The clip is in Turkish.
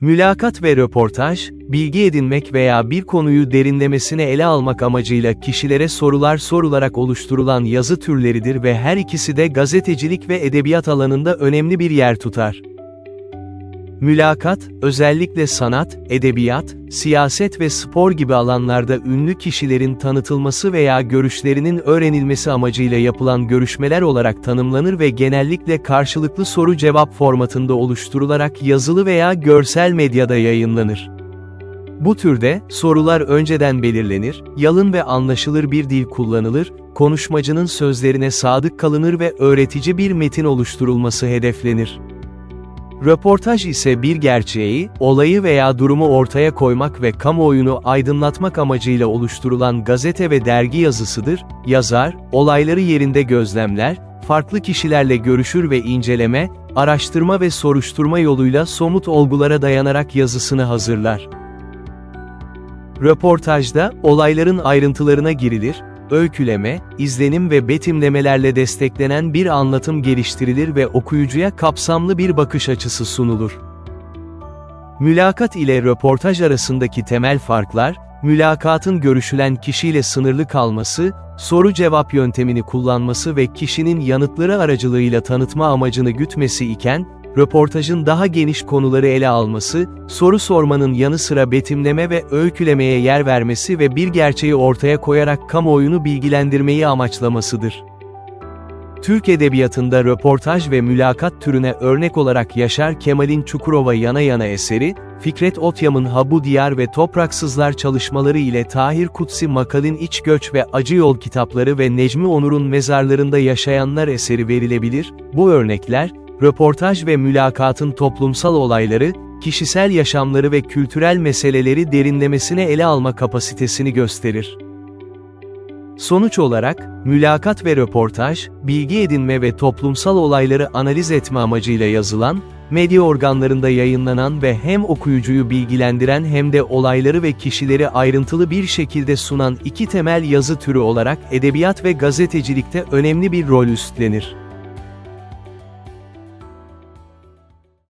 Mülakat ve röportaj, bilgi edinmek veya bir konuyu derinlemesine ele almak amacıyla kişilere sorular sorularak oluşturulan yazı türleridir ve her ikisi de gazetecilik ve edebiyat alanında önemli bir yer tutar. Mülakat, özellikle sanat, edebiyat, siyaset ve spor gibi alanlarda ünlü kişilerin tanıtılması veya görüşlerinin öğrenilmesi amacıyla yapılan görüşmeler olarak tanımlanır ve genellikle karşılıklı soru-cevap formatında oluşturularak yazılı veya görsel medyada yayınlanır. Bu türde, sorular önceden belirlenir, yalın ve anlaşılır bir dil kullanılır, konuşmacının sözlerine sadık kalınır ve öğretici bir metin oluşturulması hedeflenir. Röportaj ise bir gerçeği, olayı veya durumu ortaya koymak ve kamuoyunu aydınlatmak amacıyla oluşturulan gazete ve dergi yazısıdır. Yazar, olayları yerinde gözlemler, farklı kişilerle görüşür ve inceleme, araştırma ve soruşturma yoluyla somut olgulara dayanarak yazısını hazırlar. Röportajda, olayların ayrıntılarına girilir, öyküleme, izlenim ve betimlemelerle desteklenen bir anlatım geliştirilir ve okuyucuya kapsamlı bir bakış açısı sunulur. Mülakat ile röportaj arasındaki temel farklar, mülakatın görüşülen kişiyle sınırlı kalması, soru-cevap yöntemini kullanması ve kişinin yanıtları aracılığıyla tanıtma amacını gütmesi iken, röportajın daha geniş konuları ele alması, soru sormanın yanı sıra betimleme ve öykülemeye yer vermesi ve bir gerçeği ortaya koyarak kamuoyunu bilgilendirmeyi amaçlamasıdır. Türk Edebiyatı'nda röportaj ve mülakat türüne örnek olarak Yaşar Kemal'in Çukurova Yana Yana eseri, Fikret Otyam'ın Habu Diyar ve Topraksızlar çalışmaları ile Tahir Kutsi Makal'in İç Göç ve Acı Yol kitapları ve Necmi Onur'un Mezarlarında Yaşayanlar eseri verilebilir, bu örnekler, röportaj ve mülakatın toplumsal olayları, kişisel yaşamları ve kültürel meseleleri derinlemesine ele alma kapasitesini gösterir. Sonuç olarak, mülakat ve röportaj, bilgi edinme ve toplumsal olayları analiz etme amacıyla yazılan, medya organlarında yayınlanan ve hem okuyucuyu bilgilendiren hem de olayları ve kişileri ayrıntılı bir şekilde sunan iki temel yazı türü olarak edebiyat ve gazetecilikte önemli bir rol üstlenir.